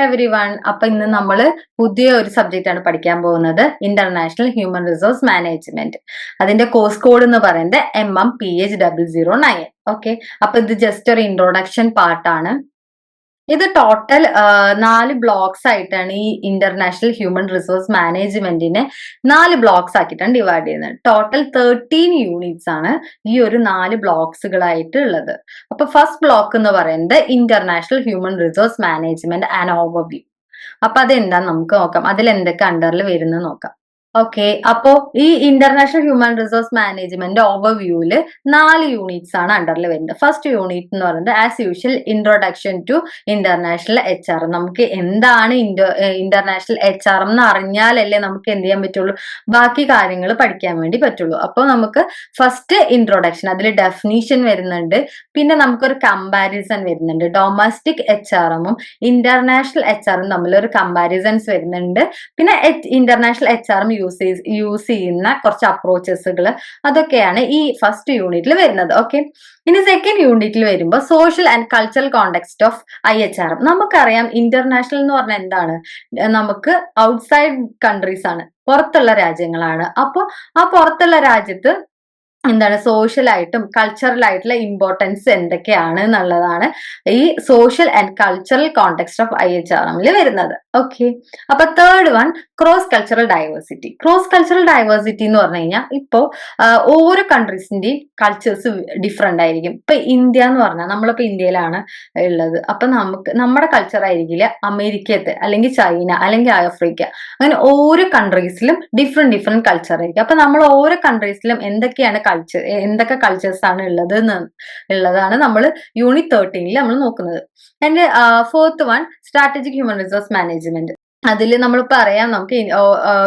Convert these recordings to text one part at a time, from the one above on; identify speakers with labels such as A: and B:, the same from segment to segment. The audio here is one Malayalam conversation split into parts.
A: എവരി അപ്പൊ ഇന്ന് നമ്മൾ പുതിയ ഒരു സബ്ജക്റ്റ് ആണ് പഠിക്കാൻ പോകുന്നത്. ഇന്റർനാഷണൽ ഹ്യൂമൻ റിസോഴ്സ് മാനേജ്മെന്റ് അതിന്റെ കോഴ്സ് കോഡ് എന്ന് പറയുന്നത് M M P H double zero nine okay അപ്പൊ ഇത് ജസ്റ്റ് ഒരു ഇൻട്രൊഡക്ഷൻ പാർട്ടാണ് ഇത് ടോട്ടൽ നാല് ബ്ലോക്സ് ആയിട്ടാണ് ഈ ഇന്റർനാഷണൽ ഹ്യൂമൻ റിസോഴ്സ് മാനേജ്മെന്റിനെ നാല് ബ്ലോക്സ് ആക്കിയിട്ടാണ് ഡിവൈഡ് ചെയ്യുന്നത്. ടോട്ടൽ തേർട്ടീൻ യൂണിറ്റ്സ് ആണ് ഈ ഒരു നാല് ബ്ലോക്സുകളായിട്ട് ഉള്ളത്. അപ്പൊ ഫസ്റ്റ് ബ്ലോക്ക് എന്ന് പറയുന്നത് international human resource management and overview അപ്പൊ അതെന്താ നമുക്ക് നോക്കാം. അതിൽ എന്തൊക്കെ അണ്ടറിൽ വരുന്നത് നോക്കാം. ഓക്കെ അപ്പോ ഈ ഇന്റർനാഷണൽ ഹ്യൂമൻ റിസോഴ്സ് മാനേജ്മെന്റ് ഓവർവ്യൂവിൽ നാല് യൂണിറ്റ്സ് ആണ് അണ്ടറിൽ വരുന്നത്. ഫസ്റ്റ് യൂണിറ്റ് എന്ന് പറയുന്നത് as usual introduction to international H R നമുക്ക് എന്താണ് ഇന്റർനാഷണൽ എച്ച് ആർ എന്ന് അറിഞ്ഞാലല്ലേ നമുക്ക് എന്ത് ചെയ്യാൻ പറ്റുള്ളൂ? ബാക്കി കാര്യങ്ങൾ പഠിക്കാൻ വേണ്ടി പറ്റുള്ളൂ. അപ്പോൾ നമുക്ക് ഫസ്റ്റ് ഇൻട്രൊഡക്ഷൻ അതിൽ ഡെഫിനീഷൻ വരുന്നുണ്ട്. പിന്നെ നമുക്കൊരു കമ്പാരിസൺ വരുന്നുണ്ട്. ഡൊമസ്റ്റിക് എച്ച് ആർ എമ്മും ഇന്റർനാഷണൽ എച്ച് ആറും തമ്മിൽ ഒരു കമ്പാരിസൺസ് വരുന്നുണ്ട്. പിന്നെ international H R M use use ചെയ്യുന്ന കുറച്ച് അപ്രോച്ചസുകൾ അതൊക്കെയാണ് ഈ ഫസ്റ്റ് യൂണിറ്റിൽ വരുന്നത് ഓക്കെ ഇനി സെക്കൻഡ് യൂണിറ്റിൽ വരുമ്പോൾ social and cultural context of I H R M നമുക്കറിയാം ഇന്റർനാഷണൽ എന്ന് പറഞ്ഞാൽ എന്താണ്? നമുക്ക് ഔട്ട്സൈഡ് കൺട്രീസ് ആണ് പുറത്തുള്ള രാജ്യങ്ങളാണ്. അപ്പോൾ ആ പുറത്തുള്ള രാജ്യത്ത് എന്താണ് സോഷ്യലായിട്ടും കൾച്ചറലായിട്ടുള്ള ഇമ്പോർട്ടൻസ് എന്തൊക്കെയാണ് എന്നുള്ളതാണ് ഈ social and cultural context of I H R എമ്മിൽ വരുന്നത്. ഓക്കെ അപ്പൊ third one cross cultural diversity cross cultural diversity എന്ന് പറഞ്ഞു കഴിഞ്ഞാൽ ഇപ്പോൾ ഓരോ കൺട്രീസിന്റെയും കൾച്ചേഴ്സ് ഡിഫറെന്റ് ആയിരിക്കും. ഇപ്പൊ ഇന്ത്യ എന്ന് പറഞ്ഞാൽ നമ്മളിപ്പോൾ ഇന്ത്യയിലാണ് ഉള്ളത്. അപ്പൊ നമുക്ക് നമ്മുടെ കൾച്ചർ ആയിരിക്കില്ല അമേരിക്കത്തെ അല്ലെങ്കിൽ ചൈന അല്ലെങ്കിൽ ആഫ്രിക്ക. അങ്ങനെ ഓരോ കൺട്രീസിലും ഡിഫറെന്റ് ഡിഫറെന്റ് കൾച്ചർ ആയിരിക്കും. അപ്പൊ നമ്മൾ ഓരോ കൺട്രീസിലും എന്തൊക്കെയാണ് കൾച്ചർ എന്തൊക്കെ കൾച്ചേഴ്സ് ആണ് ഉള്ളത് ഉള്ളതാണ് നമ്മൾ യൂണിറ്റ് തേർട്ടീനിൽ നമ്മൾ നോക്കുന്നത്. And fourth one strategic human resource management അതിൽ നമ്മൾ പറയാം നമുക്ക്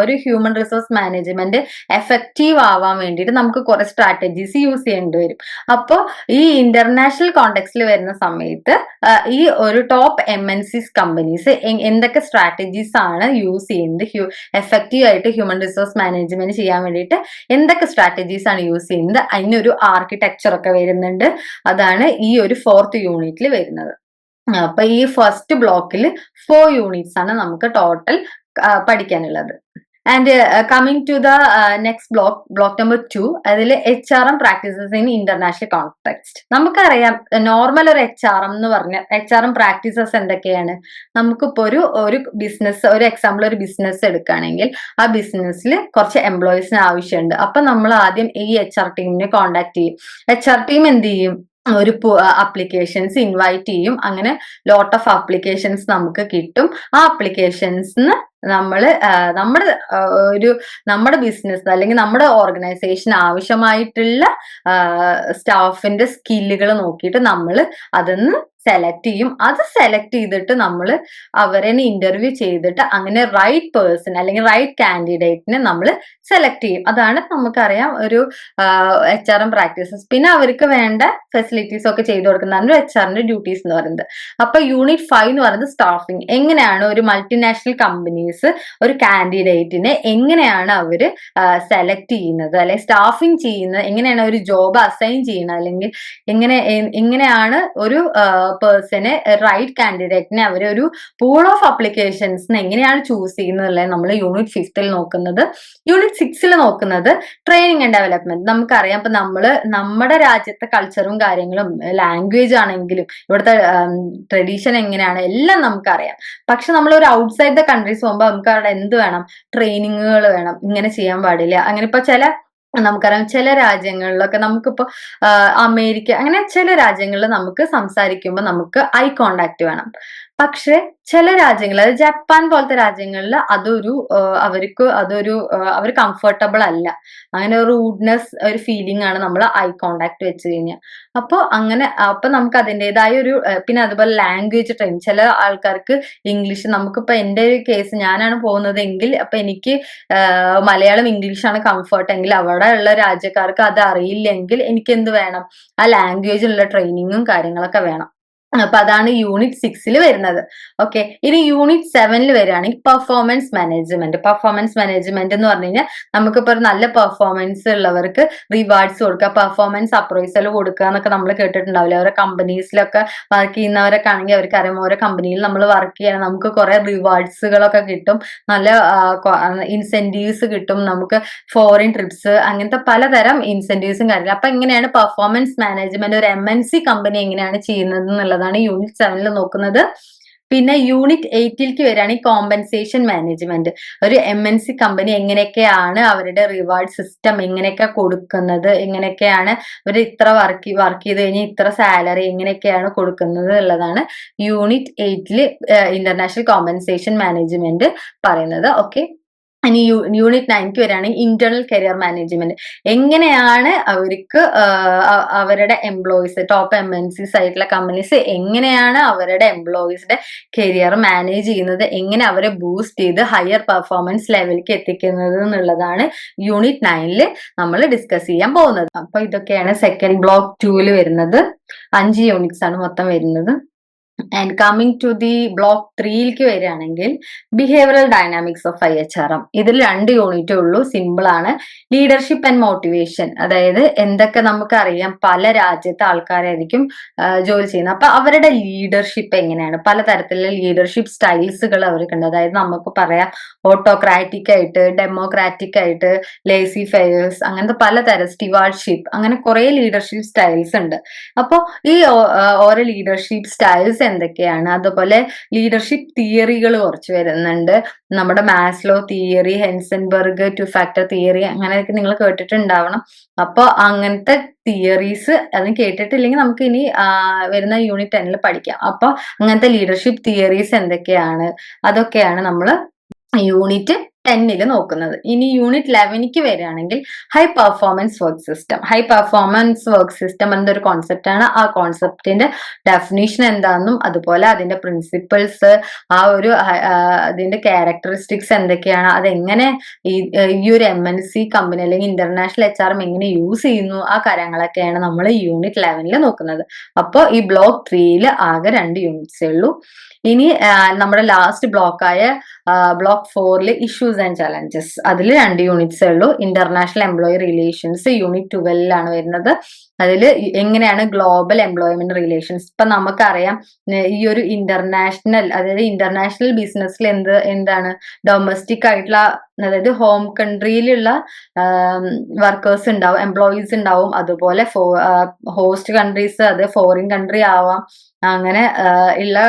A: ഒരു ഹ്യൂമൻ റിസോഴ്സ് മാനേജ്മെന്റ് എഫക്റ്റീവ് ആവാൻ വേണ്ടിയിട്ട് നമുക്ക് കുറെ സ്ട്രാറ്റജീസ് യൂസ് ചെയ്യേണ്ടി വരും. അപ്പോൾ ഈ ഇന്റർനാഷണൽ കോണ്ടെക്സ്റ്റിൽ വരുന്ന സമയത്ത് ഈ ഒരു top M N Cs companies എന്തൊക്കെ സ്ട്രാറ്റജീസ് ആണ് യൂസ് ചെയ്യുന്നത് എഫക്റ്റീവ് ആയിട്ട് ഹ്യൂമൻ റിസോഴ്സ് മാനേജ്മെന്റ് ചെയ്യാൻ വേണ്ടിയിട്ട് എന്തൊക്കെ സ്ട്രാറ്റജീസ് ആണ് യൂസ് ചെയ്യുന്നത് അതിനൊരു ആർക്കിടെക്ചർ ഒക്കെ വരുന്നുണ്ട്. അതാണ് ഈ ഒരു ഫോർത്ത് യൂണിറ്റിൽ വരുന്നത്. അപ്പൊ ഈ ഫസ്റ്റ് ബ്ലോക്കിൽ ഫോർ യൂണിറ്റ്സ് ആണ് നമുക്ക് ടോട്ടൽ പഠിക്കാനുള്ളത്. And coming to the next block block number two അതിൽ H R M practices in international context നമുക്കറിയാം നോർമൽ ഒരു എച്ച് ആർ എം എന്ന് പറഞ്ഞ എച്ച് ആർ എം പ്രാക്ടീസസ് എന്തൊക്കെയാണ്? നമുക്കിപ്പോ ഒരു ഒരു ബിസിനസ് ഒരു എക്സാമ്പിൾ ഒരു ബിസിനസ് എടുക്കുകയാണെങ്കിൽ ആ ബിസിനസ്സിൽ കുറച്ച് എംപ്ലോയീസിന് ആവശ്യമുണ്ട്. അപ്പൊ നമ്മൾ ആദ്യം ഈ എച്ച് ആർ ടീമിനെ കോണ്ടാക്ട് ചെയ്യും. എച്ച് ആർ ടീം എന്ത് ചെയ്യും? ഒരു അപ്ലിക്കേഷൻസ് ഇൻവൈറ്റ് ചെയ്യും. അങ്ങനെ ലോട്ട് ഓഫ് അപ്ലിക്കേഷൻസ് നമുക്ക് കിട്ടും. ആ അപ്ലിക്കേഷൻസ് നമ്മൾ നമ്മുടെ ഒരു നമ്മുടെ ബിസിനസ് അല്ലെങ്കിൽ നമ്മുടെ ഓർഗനൈസേഷൻ ആവശ്യമായിട്ടുള്ള സ്റ്റാഫിന്റെ സ്കില്ലുകൾ നോക്കിയിട്ട് നമ്മൾ അതൊന്ന് സെലക്ട് ചെയ്യും. അത് സെലക്ട് ചെയ്തിട്ട് നമ്മൾ അവരെ ഇന്റർവ്യൂ ചെയ്തിട്ട് അങ്ങനെ റൈറ്റ് പേഴ്സൺ അല്ലെങ്കിൽ റൈറ്റ് കാൻഡിഡേറ്റിനെ നമ്മൾ സെലക്ട് ചെയ്യും. അതാണ് നമുക്കറിയാം ഒരു എച്ച് ആർ എം പ്രാക്ടീസസ് പിന്നെ അവർക്ക് വേണ്ട ഫെസിലിറ്റീസ് ഒക്കെ ചെയ്തു കൊടുക്കുന്നതാണ് എച്ച് ആറിന്റെ ഡ്യൂട്ടീസ് എന്ന് പറയുന്നത്. അപ്പൊ യൂണിറ്റ് ഫൈവ് എന്ന് പറയുന്നത് സ്റ്റാഫിംഗ് എങ്ങനെയാണ് ഒരു മൾട്ടിനാഷണൽ കമ്പനീസ് ഒരു കാൻഡിഡേറ്റിനെ എങ്ങനെയാണ് അവർ സെലക്ട് ചെയ്യുന്നത്? അല്ലെങ്കിൽ സ്റ്റാഫിംഗ് ചെയ്യുന്നത്? എങ്ങനെയാണ് ഒരു ജോബ് അസൈൻ ചെയ്യുന്നത്? അല്ലെങ്കിൽ എങ്ങനെ എങ്ങനെയാണ് ഒരു പേഴ്സനെ റൈറ്റ് കാൻഡിഡേറ്റിനെ അവരൊരു പൂൾ ഓഫ് അപ്ലിക്കേഷൻസിന് എങ്ങനെയാണ് ചൂസ് ചെയ്യുന്നത് നമ്മൾ യൂണിറ്റ് ഫിഫ്തിൽ നോക്കുന്നത്. യൂണിറ്റ് സിക്സിൽ നോക്കുന്നത് ട്രെയിനിങ് ആൻഡ് ഡെവലപ്മെന്റ് നമുക്കറിയാം ഇപ്പൊ നമ്മൾ നമ്മുടെ രാജ്യത്തെ കൾച്ചറും കാര്യങ്ങളും ലാംഗ്വേജ് ആണെങ്കിലും ഇവിടുത്തെ ട്രഡീഷൻ എങ്ങനെയാണ് എല്ലാം നമുക്കറിയാം. പക്ഷെ നമ്മൾ ഒരു ഔട്ട്സൈഡ് ദ കൺട്രീസ് പോകുമ്പോൾ നമുക്ക് അവിടെ എന്ത് വേണം? ട്രെയിനിങ്ങുകൾ വേണം. ഇങ്ങനെ ചെയ്യാൻ പാടില്ല. അങ്ങനെ ഇപ്പൊ ചില നമുക്കറിയാം ചില രാജ്യങ്ങളിലൊക്കെ നമുക്കിപ്പോ അമേരിക്ക അങ്ങനെ ചില രാജ്യങ്ങളിൽ നമുക്ക് സംസാരിക്കുമ്പോൾ നമുക്ക് ഐ കോണ്ടാക്ട് വേണം. പക്ഷെ ചില രാജ്യങ്ങൾ അതായത് ജപ്പാൻ പോലത്തെ രാജ്യങ്ങളിൽ അതൊരു അവർക്ക് അതൊരു അവർ കംഫർട്ടബിൾ അല്ല. അങ്ങനെ റൂഡ്നെസ് ഒരു ഫീലിംഗ് ആണ് നമ്മൾ ഐ കോണ്ടാക്ട് വെച്ച് കഴിഞ്ഞാൽ അപ്പോൾ അങ്ങനെ അപ്പൊ നമുക്ക് അതിന്റെതായ ഒരു പിന്നെ അതുപോലെ ലാംഗ്വേജ് ട്രെയിൻ ചില ആൾക്കാർക്ക് ഇംഗ്ലീഷ് നമുക്കിപ്പോൾ എന്റെ ഒരു കേസ് ഞാനാണ് പോകുന്നതെങ്കിൽ അപ്പോൾ എനിക്ക് മലയാളം ഇംഗ്ലീഷാണ് കംഫർട്ട് എങ്കിൽ അവിടെ ഉള്ള രാജ്യക്കാർക്ക് അത് അറിയില്ലെങ്കിൽ എനിക്ക് എന്ത് വേണം? ആ ലാംഗ്വേജിലുള്ള ട്രെയിനിങ്ങും കാര്യങ്ങളൊക്കെ വേണം. അപ്പൊ അതാണ് യൂണിറ്റ് സിക്സിൽ വരുന്നത്. ഓക്കെ ഇനി യൂണിറ്റ് സെവനിൽ വരികയാണെങ്കിൽ പെർഫോമൻസ് മാനേജ്മെന്റ് പെർഫോമൻസ് മാനേജ്മെന്റ് എന്ന് പറഞ്ഞു കഴിഞ്ഞാൽ നമുക്കിപ്പോ ഒരു നല്ല പെർഫോമൻസ് ഉള്ളവർക്ക് റിവാർഡ്സ് കൊടുക്കുക പെർഫോമൻസ് അപ്രൈസൽ കൊടുക്കുക എന്നൊക്കെ നമ്മൾ കേട്ടിട്ടുണ്ടാവില്ല? ഓരോ കമ്പനീസിലൊക്കെ വർക്ക് ചെയ്യുന്നവരൊക്കെ ആണെങ്കിൽ അവർക്ക് അറിയാം ഓരോ കമ്പനിയിൽ നമ്മൾ വർക്ക് ചെയ്യണം. നമുക്ക് കുറെ റിവാർഡ്സുകളൊക്കെ കിട്ടും. നല്ല ഇൻസെന്റീവ്സ് കിട്ടും. നമുക്ക് ഫോറിൻ ട്രിപ്സ് അങ്ങനത്തെ പലതരം ഇൻസെന്റീവ്സും കാര്യങ്ങളും. അപ്പൊ എങ്ങനെയാണ് പെർഫോമൻസ് മാനേജ്മെന്റ് ഒരു എം എൻ സി കമ്പനി എങ്ങനെയാണ് ചെയ്യുന്നത് എന്നുള്ളതാണ് യൂണിറ്റ് സെവനിൽ നോക്കുന്നത്. പിന്നെ യൂണിറ്റ് എയ്റ്റിലേക്ക് വരികയാണ് ഈ കോമ്പൻസേഷൻ മാനേജ്മെന്റ് ഒരു എം എൻ സി കമ്പനി എങ്ങനെയൊക്കെയാണ് അവരുടെ റിവാർഡ് സിസ്റ്റം എങ്ങനെയൊക്കെ കൊടുക്കുന്നത് എങ്ങനെയൊക്കെയാണ് അവർ ഇത്ര വർക്ക് വർക്ക് ചെയ്ത് കഴിഞ്ഞാൽ ഇത്ര സാലറി എങ്ങനെയൊക്കെയാണ് കൊടുക്കുന്നത് എന്നുള്ളതാണ് യൂണിറ്റ് എയ്റ്റിൽ ഇന്റർനാഷണൽ കോമ്പൻസേഷൻ മാനേജ്മെന്റ് പറയുന്നത്. ഓക്കെ ഇനി യൂണിറ്റ് നയൻക്ക് വരികയാണെങ്കിൽ ഇന്റേണൽ കരിയർ മാനേജ്മെന്റ് എങ്ങനെയാണ് അവർക്ക് അവരുടെ employees top M N Cs ആയിട്ടുള്ള കമ്പനീസ് എങ്ങനെയാണ് അവരുടെ എംപ്ലോയീസിന്റെ കരിയർ മാനേജ് ചെയ്യുന്നത്? എങ്ങനെ അവരെ ബൂസ്റ്റ് ചെയ്ത് ഹയർ പെർഫോമൻസ് ലെവലിലേക്ക് എത്തിക്കുന്നത് എന്നുള്ളതാണ് യൂണിറ്റ് നയനിൽ നമ്മൾ ഡിസ്കസ് ചെയ്യാൻ പോകുന്നത്. അപ്പൊ ഇതൊക്കെയാണ് സെക്കൻഡ് ബ്ലോക്ക് ടൂവിൽ വരുന്നത്. അഞ്ച് യൂണിറ്റ്സ് ആണ് മൊത്തം വരുന്നത്. And coming to the block ത്രീയിലേക്ക് വരികയാണെങ്കിൽ behavioural dynamics of I H R M ഇതിൽ രണ്ട് യൂണിറ്റേ ഉള്ളൂ. സിമ്പിൾ ആണ്. ലീഡർഷിപ്പ് ആൻഡ് മോട്ടിവേഷൻ അതായത് എന്തൊക്കെ നമുക്കറിയാം. പല രാജ്യത്തെ ആൾക്കാരായിരിക്കും ജോലി ചെയ്യുന്നത്. അപ്പൊ അവരുടെ ലീഡർഷിപ്പ് എങ്ങനെയാണ്? പല തരത്തിലുള്ള ലീഡർഷിപ്പ് സ്റ്റൈൽസുകൾ അവർക്കുണ്ട് അതായത് നമുക്ക് പറയാം ഓട്ടോക്രാറ്റിക് ആയിട്ട് ഡെമോക്രാറ്റിക് ആയിട്ട് ലേസി ഫെയേഴ്സ് അങ്ങനത്തെ പലതരം സ്റ്റിവാർഡ്ഷിപ്പ് അങ്ങനെ കുറെ ലീഡർഷിപ്പ് സ്റ്റൈൽസ് ഉണ്ട്. അപ്പോൾ ഈ ഓരോ ലീഡർഷിപ്പ് സ്റ്റൈൽസ് എന്തൊക്കെയാണ്? അതുപോലെ ലീഡർഷിപ്പ് തിയറികൾ കുറച്ച് വരുന്നുണ്ട്. നമ്മുടെ Maslow theory Herzberg two factor theory അങ്ങനെയൊക്കെ നിങ്ങൾ കേട്ടിട്ടുണ്ടാവണം. അപ്പോൾ അങ്ങനത്തെ തിയറീസ് അത് കേട്ടിട്ടില്ലെങ്കിൽ നമുക്ക് ഇനി വരുന്ന യൂണിറ്റ് ടെന്നിൽ പഠിക്കാം. അപ്പോൾ അങ്ങനത്തെ ലീഡർഷിപ്പ് തിയറീസ് എന്തൊക്കെയാണ്? അതൊക്കെയാണ് നമ്മൾ യൂണിറ്റ് ടെന്നിൽ നോക്കുന്നത്. ഇനി യൂണിറ്റ് ലെവനിക്ക് വരികയാണെങ്കിൽ high performance work system high performance work system എന്നൊരു കോൺസെപ്റ്റ് ആണ്. ആ കോൺസെപ്റ്റിന്റെ ഡെഫിനേഷൻ എന്താണെന്നും അതുപോലെ അതിന്റെ പ്രിൻസിപ്പിൾസ് ആ ഒരു അതിന്റെ ക്യാരക്ടറിസ്റ്റിക്സ് എന്തൊക്കെയാണ് അതെങ്ങനെ ഈ ഒരു എം എൻ സി കമ്പനി അല്ലെങ്കിൽ ഇന്റർനാഷണൽ എച്ച് ആർ എം എങ്ങനെ യൂസ് ചെയ്യുന്നു ആ കാര്യങ്ങളൊക്കെയാണ് നമ്മൾ യൂണിറ്റ് ലെവനിൽ നോക്കുന്നത്. അപ്പോൾ ഈ ബ്ലോക്ക് ത്രീയിൽ ആകെ രണ്ട് യൂണിറ്റ്സേ ഉള്ളൂ. ഇനി നമ്മുടെ ലാസ്റ്റ് ബ്ലോക്കായ ബ്ലോക്ക് ഫോറിൽ ഇഷ്യൂസ് ആൻഡ് ചലഞ്ചസ് അതിൽ രണ്ട് യൂണിറ്റ്സ് ഉള്ളൂ. ഇന്റർനാഷണൽ എംപ്ലോയി റിലേഷൻസ് യൂണിറ്റ് ട്വൽവിലാണ് വരുന്നത്. അതിൽ എങ്ങനെയാണ് ഗ്ലോബൽ എംപ്ലോയ്മെന്റ് റിലേഷൻസ് ഇപ്പൊ നമുക്കറിയാം ഈ ഒരു ഇന്റർനാഷണൽ അതായത് ഇന്റർനാഷണൽ ബിസിനസ്സിൽ എന്ത് എന്താണ്? ഡൊമസ്റ്റിക് ആയിട്ടുള്ള അതായത് ഹോം കൺട്രിയിലുള്ള വർക്കേഴ്സ് ഉണ്ടാവും എംപ്ലോയീസ് ഉണ്ടാവും അതുപോലെ ഹോസ്റ്റ് കൺട്രീസ് അത് ഫോറിൻ കൺട്രി ആവാം അങ്ങനെ ഉള്ള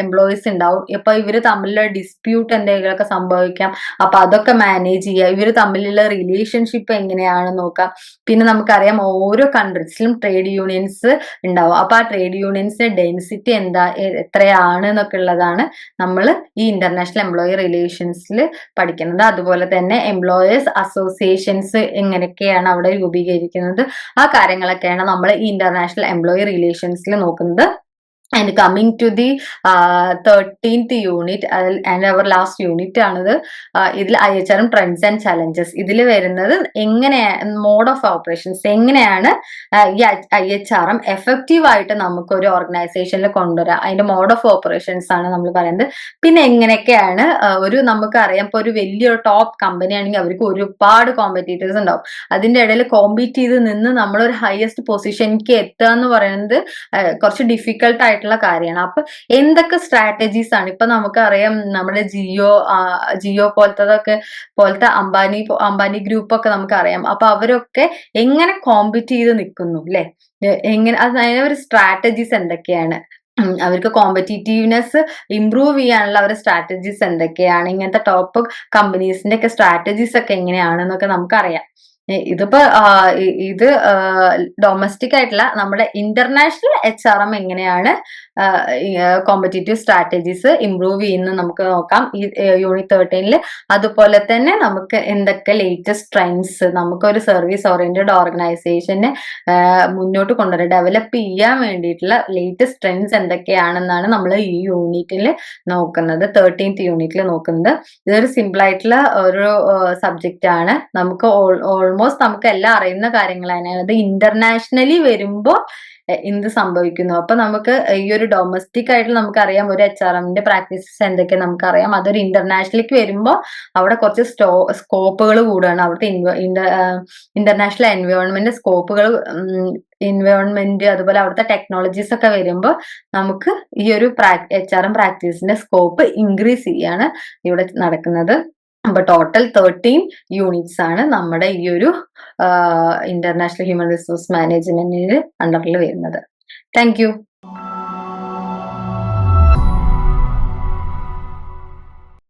A: എംപ്ലോയീസ് ഉണ്ടാവും ഇപ്പൊ ഇവർ തമ്മിലുള്ള ഡിസ്പ്യൂട്ട് എന്തെങ്കിലുമൊക്കെ സംഭവിക്കാം അപ്പൊ അതൊക്കെ മാനേജ് ചെയ്യുക ഇവർ തമ്മിലുള്ള റിലേഷൻഷിപ്പ് എങ്ങനെയാണ് നോക്കാം. പിന്നെ നമുക്കറിയാം ഓരോ കൺട്രീസിലും ട്രേഡ് യൂണിയൻസ് ഉണ്ടാവും അപ്പൊ ആ ട്രേഡ് യൂണിയൻസിന്റെ ഡെൻസിറ്റി എന്താ എത്രയാണ് എന്നൊക്കെ ഉള്ളതാണ് നമ്മൾ ഈ ഇന്റർനാഷണൽ എംപ്ലോയി റിലേഷൻസിൽ പഠിക്കുന്നത്. അതുപോലെ തന്നെ എംപ്ലോയേഴ്സ് അസോസിയേഷൻസ് എങ്ങനെയൊക്കെയാണ് അവിടെ രൂപീകരിക്കുന്നത്? ആ കാര്യങ്ങളൊക്കെയാണ് നമ്മൾ ഈ ഇന്റർനാഷണൽ എംപ്ലോയി റിലേഷൻസിൽ നോക്കുന്നത്. And coming to the thirteenth unit and our last unit ആണിത് ഇതിൽ ഐ എച്ച് ആറും ട്രെൻഡ്സ് ആൻഡ് ചലഞ്ചസ് ഇതിൽ വരുന്നത് എങ്ങനെയാണ് മോഡ് ഓഫ് ഓപ്പറേഷൻസ് എങ്ങനെയാണ് ഈ ഐ എച്ച് ആറും എഫക്റ്റീവ് ആയിട്ട് നമുക്ക് ഒരു ഓർഗനൈസേഷനിൽ കൊണ്ടുവരാം. അതിന്റെ മോഡ് ഓഫ് ഓപ്പറേഷൻസ് ആണ് നമ്മൾ പറയുന്നത്. പിന്നെ എങ്ങനെയൊക്കെയാണ് ഒരു നമുക്കറിയാം ഇപ്പൊ ഒരു വലിയൊരു ടോപ്പ് കമ്പനി ആണെങ്കിൽ അവർക്ക് ഒരുപാട് കോമ്പറ്റീറ്റേഴ്സ് ഉണ്ടാവും. അതിന്റെ ഇടയിൽ കോമ്പീറ്റ് ചെയ്ത് നിന്ന് നമ്മളൊരു ഹയസ്റ്റ് പൊസിഷനിലേക്ക് എത്തുക എന്ന് പറയുന്നത് കുറച്ച് ഡിഫിക്കൽട്ട് ആയിട്ട് ആയിട്ടുള്ള കാര്യമാണ്. അപ്പൊ എന്തൊക്കെ സ്ട്രാറ്റജീസ് ആണ്? ഇപ്പൊ നമുക്കറിയാം നമ്മുടെ ജിയോ ജിയോ പോലത്തതൊക്കെ പോലത്തെ അംബാനി അംബാനി ഗ്രൂപ്പ് ഒക്കെ നമുക്ക് അറിയാം അപ്പൊ അവരൊക്കെ എങ്ങനെ കോമ്പീറ്റ് ചെയ്ത് നിൽക്കുന്നു അല്ലെ എങ്ങനെ അത് ഒരു സ്ട്രാറ്റജീസ് എന്തൊക്കെയാണ്? അവർക്ക് കോമ്പറ്റീറ്റീവ്നെസ് ഇംപ്രൂവ് ചെയ്യാനുള്ള അവരുടെ സ്ട്രാറ്റജീസ് എന്തൊക്കെയാണ്? ഇങ്ങനത്തെ ടോപ്പ് കമ്പനീസിന്റെ ഒക്കെ സ്ട്രാറ്റജീസ് ഒക്കെ എങ്ങനെയാണെന്നൊക്കെ നമുക്കറിയാം. ഇതിപ്പോ ഇത് ഡൊമസ്റ്റിക് ആയിട്ടുള്ള നമ്മുടെ ഇന്റർനാഷണൽ എച്ച് ആർ എം എങ്ങനെയാണ് കോമ്പറ്റേറ്റീവ് സ്ട്രാറ്റജീസ് ഇംപ്രൂവ് ചെയ്യുന്ന നമുക്ക് നോക്കാം. ഈ യൂണിറ്റ് തേർട്ടീനിൽ അതുപോലെ തന്നെ നമുക്ക് എന്തൊക്കെ ലേറ്റസ്റ്റ് ട്രെൻഡ്സ് നമുക്ക് ഒരു സർവീസ് ഓറിയന്റഡ് ഓർഗനൈസേഷനെ മുന്നോട്ട് കൊണ്ടുവരാൻ ഡെവലപ്പ് ചെയ്യാൻ വേണ്ടിയിട്ടുള്ള ലേറ്റസ്റ്റ് ട്രെൻഡ്സ് എന്തൊക്കെയാണെന്നാണ് നമ്മൾ ഈ യൂണിറ്റിൽ നോക്കുന്നത്. തേർട്ടീൻത്ത് യൂണിറ്റിൽ നോക്കുന്നത്. ഇതൊരു സിമ്പിൾ ആയിട്ടുള്ള ഒരു സബ്ജക്റ്റ് ആണ്. നമുക്ക് ഓൾമോസ്റ്റ് ഓൾമോസ്റ്റ് നമുക്ക് എല്ലാം അറിയുന്ന കാര്യങ്ങളാണ്. അത് ഇന്റർനാഷണലി വരുമ്പോ എന്ത് സംഭവിക്കുന്നു? അപ്പൊ നമുക്ക് ഈ ഒരു ഡൊമസ്റ്റിക് ആയിട്ട് നമുക്ക് അറിയാം ഒരു എച്ച് ആർ എമ്മിന്റെ പ്രാക്ടീസസ് എന്തൊക്കെ നമുക്കറിയാം. അതൊരു ഇന്റർനാഷണലിലേക്ക് വരുമ്പോൾ അവിടെ കുറച്ച് സ്റ്റോ സ്കോപ്പുകൾ കൂടുകയാണ്. അവിടുത്തെ ഇന്റർനാഷണൽ എൻവയോൺമെന്റ് സ്കോപ്പുകൾ എൻവയോൺമെന്റ് അതുപോലെ അവിടുത്തെ ടെക്നോളജീസ് ഒക്കെ വരുമ്പോൾ നമുക്ക് ഈ ഒരു എച്ച് ആർ എം പ്രാക്ടീസിന്റെ സ്കോപ്പ് ഇൻക്രീസ് ചെയ്യാണ് ഇവിടെ നടക്കുന്നത്. അപ്പൊ ടോട്ടൽ തേർട്ടീൻ യൂണിറ്റ്സ് ആണ് നമ്മുടെ ഈ ഒരു ഇന്റർനാഷണൽ ഹ്യൂമൻ റിസോഴ്സ് മാനേജ്മെന്റിന്റെ അണ്ടറിൽ വരുന്നത്. താങ്ക്